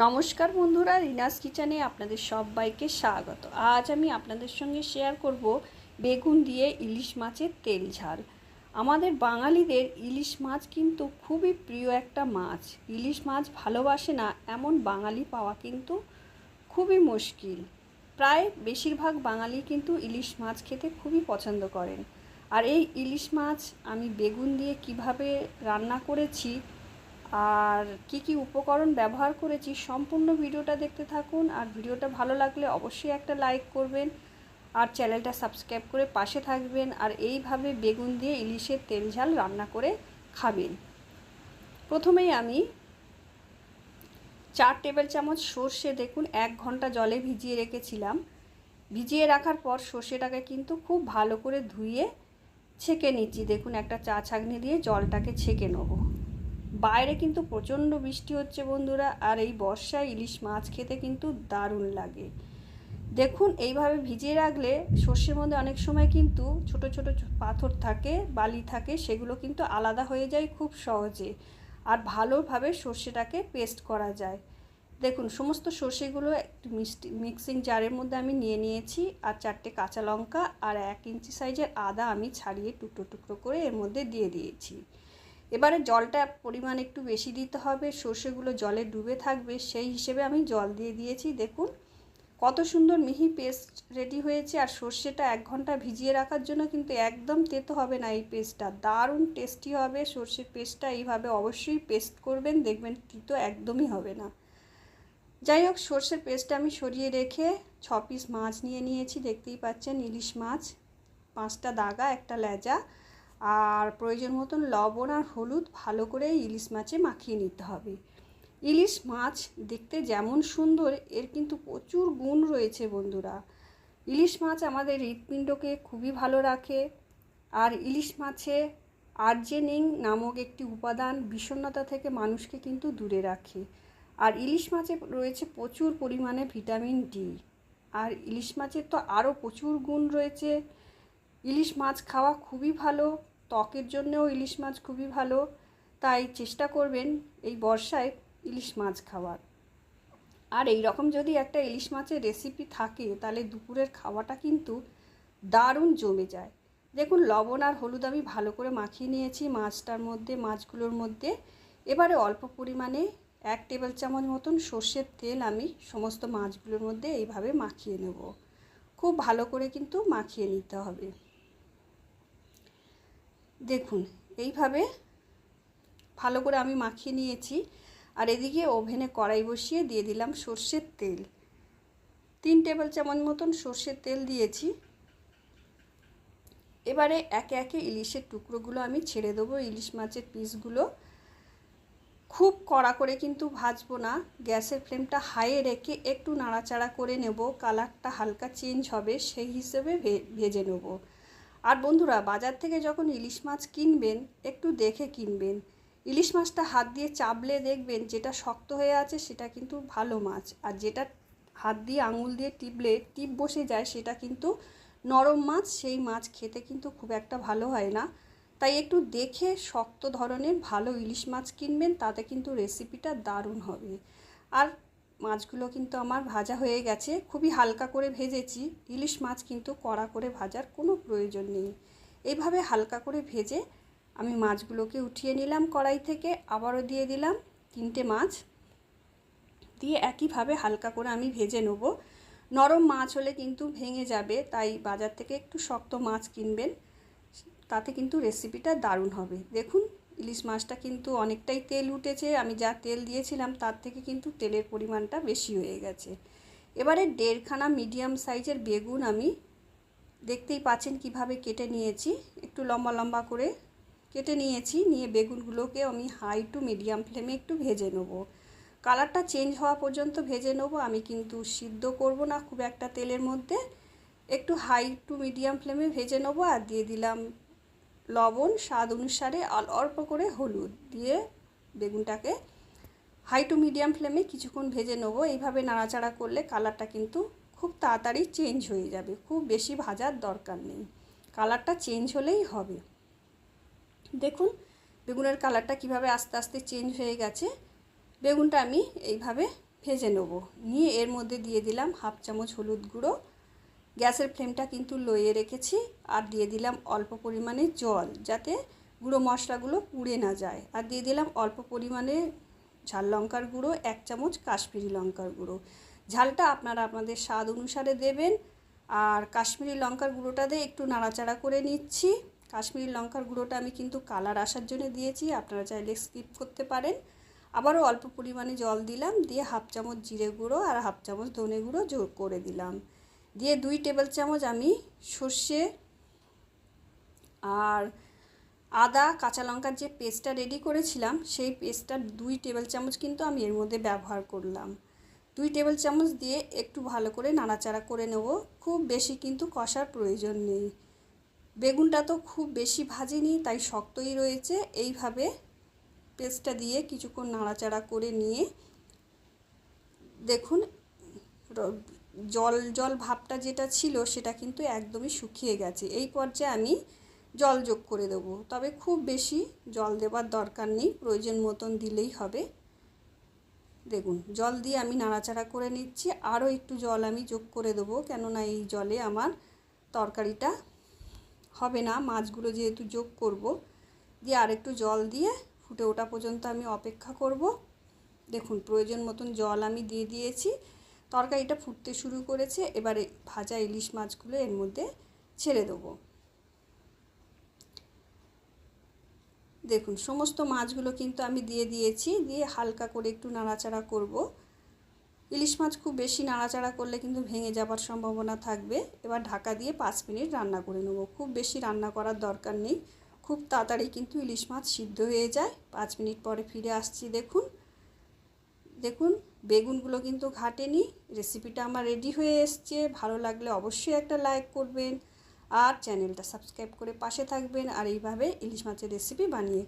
নমস্কার বন্ধুরা, রিনাস কিচেনে আপনাদের সবাইকে স্বাগত। আজ আমি আপনাদের সঙ্গে শেয়ার করব বেগুন দিয়ে ইলিশ মাছের তেল ঝাল। আমাদের বাঙালিদের ইলিশ মাছ কিন্তু খুবই প্রিয় একটা মাছ। ইলিশ মাছ ভালোবাসে না, এমন বাঙালি পাওয়া কিন্তু খুবই মুশকিল। প্রায় বেশিরভাগ বাঙালি কিন্তু ইলিশ মাছ খেতে খুবই পছন্দ করেন। আর এই ইলিশ মাছ আমি বেগুন দিয়ে কীভাবে রান্না করেছি আর কি কি উপকরণ ব্যবহার করেছি সম্পূর্ণ ভিডিওটা দেখতে থাকুন। আর ভিডিওটা ভালো লাগলে অবশ্যই একটা লাইক করবেন। আর চ্যানেলটা সাবস্ক্রাইব করে পাশে থাকবেন। আর এইভাবে বেগুন দিয়ে ইলিশের তেল ঝাল রান্না করে খাবেন। প্রথমেই আমি চার টেবিল চামচ সর্ষে দেখুন, এক ঘণ্টা জলে ভিজিয়ে রেখেছিলাম। ভিজিয়ে রাখার পর সর্ষেটাকে কিন্তু খুব ভালো করে ধুয়ে ছেঁকে নিচ্ছি। দেখুন, একটা চা ছাঁকনি দিয়ে জলটাকে ছেঁকে নেব। বাইরে কিন্তু প্রচণ্ড বৃষ্টি হচ্ছে বন্ধুরা, আর এই বর্ষায় ইলিশ মাছ খেতে কিন্তু দারুণ লাগে। দেখুন, এইভাবে ভিজিয়ে রাখলে সর্ষের মধ্যে অনেক সময় কিন্তু ছোট ছোট পাথর থাকে, বালি থাকে, সেগুলো কিন্তু আলাদা হয়ে যায় খুব সহজে। আর ভালোভাবে সর্ষেটাকে পেস্ট করা যায়। দেখুন, সমস্ত সর্ষেগুলো একটু মিষ্টি, মিক্সিং জারের মধ্যে আমি নিয়ে নিয়েছি, আর চারটে কাঁচা লঙ্কা আর এক ইঞ্চি সাইজের আদা আমি ছাড়িয়ে টুকরো টুকরো করে এর মধ্যে দিয়ে দিয়েছি। এবারে জলটা পরিমাণ একটু বেশি দিতে হবে, সর্ষেগুলো জলে ডুবে থাকবে, সেই হিসেবে আমি জল দিয়ে দিয়েছি। দেখুন, কত সুন্দর মিহি পেস্ট রেডি হয়েছে আর সর্ষেটা এক ঘণ্টা ভিজিয়ে রাখার জন্য কিন্তু একদম তেতো হবে না এই পেস্টটা। দারুণ টেস্টি হবে, সর্ষের পেস্টটা এইভাবে অবশ্যই পেস্ট করবেন, দেখবেন তিতো একদমই হবে না। যাই হোক, সর্ষের পেস্টটা আমি সরিয়ে রেখে ছ পিস মাছ নিয়ে নিয়েছি, দেখতেই পাচ্ছেন ইলিশ মাছ, পাঁচটা দাগা, একটা লেজা। আর প্রয়োজন মতন লবণ আর হলুদ ভালো করে ইলিশ মাছে মাখিয়ে নিতে হবে। ইলিশ মাছ দেখতে যেমন সুন্দর, এর কিন্তু প্রচুর গুণ রয়েছে বন্ধুরা। ইলিশ মাছ আমাদের হৃৎপিণ্ডকে খুবই ভালো রাখে আর ইলিশ মাছে আর্জেনিং নামক একটি উপাদান বিষণ্ণতা থেকে মানুষকে কিন্তু দূরে রাখে। আর ইলিশ মাছে রয়েছে প্রচুর পরিমাণে ভিটামিন ডি আর ইলিশ মাছের তো আরও প্রচুর গুণ রয়েছে। ইলিশ মাছ খাওয়া খুবই ভালো ত্বকের জন্যও ইলিশ মাছ খুবই ভালো। তাই চেষ্টা করবেন এই বর্ষায় ইলিশ মাছ খাওয়ার। আর এই রকম যদি একটা ইলিশ মাছের রেসিপি থাকে, তাহলে দুপুরের খাওয়াটা কিন্তু দারুণ জমে যায়। দেখুন, লবণ আর হলুদ আমি ভালো করে মাখিয়ে নিয়েছি মাছটার মধ্যে, মাছগুলোর মধ্যে। এবারে অল্প পরিমাণে এক টেবিল চামচ মতন সর্ষের তেল আমি সমস্ত মাছগুলোর মধ্যে এইভাবে মাখিয়ে নেব। খুব ভালো করে কিন্তু মাখিয়ে নিতে হবে। দেখুন, এইভাবে ভালো করে আমি মাখিয়ে নিয়েছি। আর এদিকে ওভেনে কড়াই বসিয়ে দিয়ে দিলাম সর্ষের তেল। তিন টেবিল চামচ মতন সর্ষের তেল দিয়েছি। এবারে একে একে ইলিশের টুকরোগুলো আমি ছেড়ে দেবো, ইলিশ মাছের পিসগুলো। খুব কড়া করে কিন্তু ভাজবো না, গ্যাসের ফ্লেমটা হাইয়ে রেখে একটু নাড়াচাড়া করে নেব, কালারটা হালকা চেঞ্জ হবে, সেই হিসেবে ভেজে নেব। আর বন্ধুরা, বাজার থেকে যখন ইলিশ মাছ কিনবেন, একটু দেখে কিনবেন। ইলিশ মাছটা হাত দিয়ে চাপলে দেখবেন যেটা শক্ত হয়ে আছে সেটা কিন্তু ভালো মাছ। আর যেটা হাত দিয়ে আঙুল দিয়ে টিপলে, টিপ বসে যায় সেটা কিন্তু নরম মাছ, সেই মাছ খেতে কিন্তু খুব একটা ভালো হয় না। তাই একটু দেখে শক্ত ধরনের ভালো ইলিশ মাছ কিনবেন, তাতে কিন্তু রেসিপিটা দারুণ হবে। আর মাছগুলো কিন্তু আমার ভাজা হয়ে গেছে। খুবই হালকা করে ভেজেছি। ইলিশ মাছ কিন্তু কড়া করে ভাজার কোনো প্রয়োজন নেই। এইভাবে হালকা করে ভেজে আমি মাছগুলোকে উঠিয়ে নিলাম কড়াই থেকে, আবারও দিয়ে দিলাম তিনটে মাছ। দিয়ে একইভাবে হালকা করে আমি ভেজে নেব। নরম মাছ হলে কিন্তু ভেঙে যাবে, তাই বাজার থেকে একটু শক্ত মাছ কিনবেন, তাতে কিন্তু রেসিপিটা দারুণ হবে। দেখুন ইলিশ মাছটা কিন্তু অনেকটাই তেল উঠেছে। আমি যা তেল দিয়েছিলাম তার থেকে কিন্তু তেলের পরিমাণটা বেশি হয়ে গেছে। এবারে দেড়খানা মিডিয়াম সাইজের বেগুন আমি দেখতেই পাচ্ছেন কীভাবে কেটে নিয়েছি। একটু লম্বা লম্বা করে কেটে নিয়েছি। নিয়ে বেগুনগুলোকে আমি হাই টু মিডিয়াম ফ্লেমে একটু ভেজে নেব। কালারটা চেঞ্জ হওয়া পর্যন্ত ভেজে নেব। আমি কিন্তু সিদ্ধ করব না খুব একটা তেলের মধ্যে। একটু হাই টু মিডিয়াম ফ্লেমে ভেজে নেব আর দিয়ে দিলাম লবণ, স্বাদ অনুসারে অল্প করে হলুদ দিয়ে বেগুনটাকে হাই টু মিডিয়াম ফ্লেমে কিছুক্ষণ ভেজে নেব। এইভাবে নাড়াচাড়া করলে কালারটা কিন্তু খুব তাড়াতাড়ি চেঞ্জ হয়ে যাবে। খুব বেশি ভাজার দরকার নেই। কালারটা চেঞ্জ হলেই হবে। দেখুন, বেগুনের কালারটা কীভাবে আস্তে আস্তে চেঞ্জ হয়ে গেছে। বেগুনটা আমি এইভাবে ভেজে নেব। নিয়ে এর মধ্যে দিয়ে দিলাম হাফ চামচ হলুদ গুঁড়ো। গ্যাসের ফ্লেমটা কিন্তু লইয়ে রেখেছি আর দিয়ে দিলাম অল্প পরিমাণে জল যাতে গুঁড়ো মশলাগুলো পুড়ে না যায়। আর দিয়ে দিলাম অল্প পরিমাণে ঝাল লঙ্কার গুঁড়ো, এক চামচ কাশ্মীরি লঙ্কার গুঁড়ো। ঝালটা আপনারা আপনাদের স্বাদ অনুসারে দেবেন। আর কাশ্মীরি লঙ্কার গুঁড়োটা দিয়ে একটু নাড়াচাড়া করে নিচ্ছি। কাশ্মীরি লঙ্কার গুঁড়োটা আমি কিন্তু কালার আসার জন্য দিয়েছি, আপনারা চাইলে স্কিপ করতে পারেন। আবারও অল্প পরিমাণে জল দিলাম, দিয়ে হাফ চামচ জিরে গুঁড়ো আর হাফ চামচ ধনে গুঁড়ো যোগ করে দিলাম। দিয়ে দুই টেবিল চামচ আমি সর্ষে আর আদা, কাঁচা লঙ্কার যে পেস্টটা রেডি করেছিলাম, সেই পেস্টটা দুই টেবিল চামচ কিন্তু আমি এর মধ্যে ব্যবহার করলাম। দুই টেবিল চামচ দিয়ে একটু ভালো করে নাড়াচাড়া করে নেব। খুব বেশি কিন্তু কষার প্রয়োজন নেই। বেগুনটা তো খুব বেশি ভাজিনি, তাই শক্তই রয়েছে। এইভাবে পেস্টটা দিয়ে কিছুক্ষণ নাড়াচাড়া করে নিয়ে দেখুন জল জল ভাবটা যেটা ছিল সেটা কিন্তু একদমই শুকিয়ে গেছে। এই পর্যায়ে আমি জল যোগ করে দেবো। তবে খুব বেশি জল দেবার দরকার নেই, প্রয়োজন মতন দিলেই হবে। দেখুন, জল দিয়ে আমি নাড়াচাড়া করে নিচ্ছি। আরও একটু জল আমি যোগ করে দেবো, কেননা এই জলে আমার তরকারিটা হবে না। মাছগুলো যেহেতু যোগ করব, দিয়ে আর একটু জল দিয়ে ফুটে ওঠা পর্যন্ত আমি অপেক্ষা করব। দেখুন, প্রয়োজন মতন জল আমি দিয়ে দিয়েছি। তরকারিটা ফুটতে শুরু করেছে, এবারে ভাজা ইলিশ মাছগুলো এর মধ্যে ছেড়ে দেবো। দেখুন, সমস্ত মাছগুলো কিন্তু আমি দিয়ে দিয়েছি, দিয়ে হালকা করে একটু নাড়াচাড়া করব। ইলিশ মাছ খুব বেশি নাড়াচাড়া করলে কিন্তু ভেঙে যাবার সম্ভাবনা থাকবে। এবার ঢাকা দিয়ে পাঁচ মিনিট রান্না করে নেব। খুব বেশি রান্না করার দরকার নেই। খুব তাড়াতাড়ি কিন্তু ইলিশ মাছ সিদ্ধ হয়ে যায়। পাঁচ মিনিট পরে ফিরে আসছি, দেখুন। দেখুন বেগুনগুলো কিন্তু ঘাটেনি। রেসিপিটা আমার রেডি হয়ে এসছে। ভালো লাগলে অবশ্যই একটা লাইক করবেন। আর চ্যানেলটা সাবস্ক্রাইব করে পাশে থাকবেন। আর এইভাবে ইলিশ মাছের রেসিপি বানিয়ে